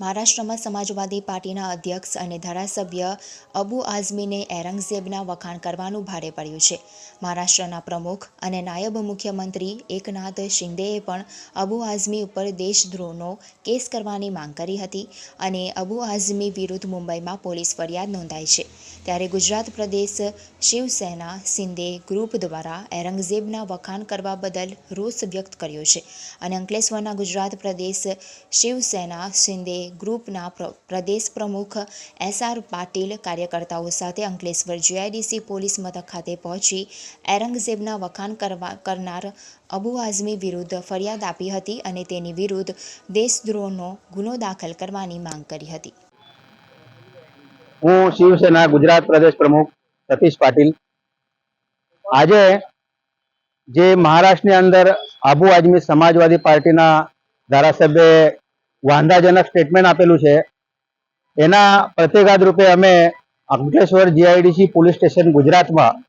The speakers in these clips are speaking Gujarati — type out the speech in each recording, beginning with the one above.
મહારાષ્ટ્રમાં સમાજવાદી પાર્ટીના અધ્યક્ષ અને ધારાસભ્ય અબુ આઝમીને એરંગઝેબના વખાણ કરવાનું ભારે પડ્યું છે. મહારાષ્ટ્રના પ્રમુખ અને નાયબ મુખ્યમંત્રી એકનાથ શિંદેએ પણ અબુ આઝમી ઉપર દેશદ્રોહનો કેસ કરવાની માંગ કરી હતી અને અબુ આઝમી વિરુદ્ધ મુંબઈમાં પોલીસ ફરિયાદ નોંધાઈ છે. ત્યારે ગુજરાત પ્રદેશ શિવસેના શિંદે ગ્રુપ દ્વારા એરંગઝેબના વખાણ કરવા બદલ રોષ વ્યક્ત કર્યો છે અને અંકલેશ્વરના ગુજરાત પ્રદેશ શિવસેના શિંદે ગ્રુપના પ્રદેશ પ્રમુખ એસ આર પાટીલ, કાર્યકર્તાઓ સાથે અંકલેશ્વર જીઆઈડીસી પોલીસ મથક ખાતે પહોંચી એરંગઝેબના વખાણ કરનાર અબુ આઝમી વિરુદ્ધ ફરિયાદ આપી હતી અને તેની વિરુદ્ધ દેશદ્રોહનો ગુનો દાખલ કરવાની માંગ કરી હતી. હું શિવસેના ગુજરાત પ્રદેશ પ્રમુખ સતીશ પાટીલ. આજે જે મહારાષ્ટ્રની અંદર આબુ આજમી સમાજવાદી પાર્ટીના ધારાસભ્યએ વાંધાજનક સ્ટેટમેન્ટ આપેલું છે. એના પ્રતિઘાત રૂપે અમે અંકલેશ્વર જીઆઈડીસી પોલીસ સ્ટેશન ગુજરાતમાં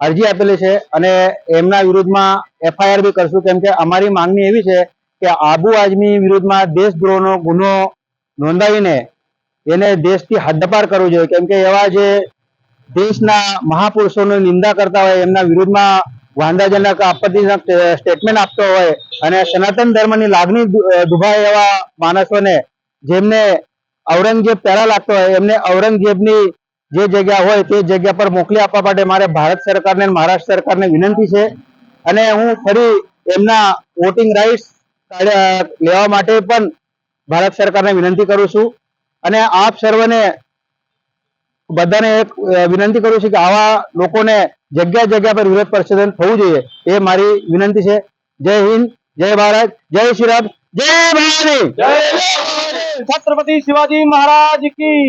અરજી આપેલી છે અને એમના વિરુદ્ધમાં એફઆઈઆર બી કરશું. કેમ કે અમારી માંગણી એવી છે કે આબુ આઝમી વિરુદ્ધમાં દેશદ્રોહનો ગુનો નોંધાવીને એને દેશથી હદ્દપાર કરવું જોઈએ. કેમ કે એવા જે દેશના મહાપુરુષોની નિંદા કરતા હોય એમના વિરુદ્ધમાં વાંધાજનક આપત્તિજનક સ્ટેટમેન્ટ આપતો હોય અને સનાતન ધર્મની લાગણી દુભાય એવા માણસોને જેમને ઔરંગઝેબ પહેલા લાગતો હોય, એમને ઔરંગઝેબની જે જગ્યા હોય તે જગ્યા પર મોકલી આપવા માટે મારે ભારત સરકારને મહારાષ્ટ્ર સરકારને વિનંતી છે. અને હું ફરી એમના વોટિંગ રાઇટ્સ લેવા માટે પણ ભારત સરકારને વિનંતી કરું છું. અને આપ સર્વને બધાને એક વિનંતી કરું છું કે આવા લોકોને જગ્યા જગ્યા પર વિરોધ પ્રદર્શન થવું જોઈએ. એ મારી વિનંતી છે. જય હિન્દ જય ભારત જય શ્રી રામ જય ભારત છત્રપતિ શિવાજી મહારાજ કી.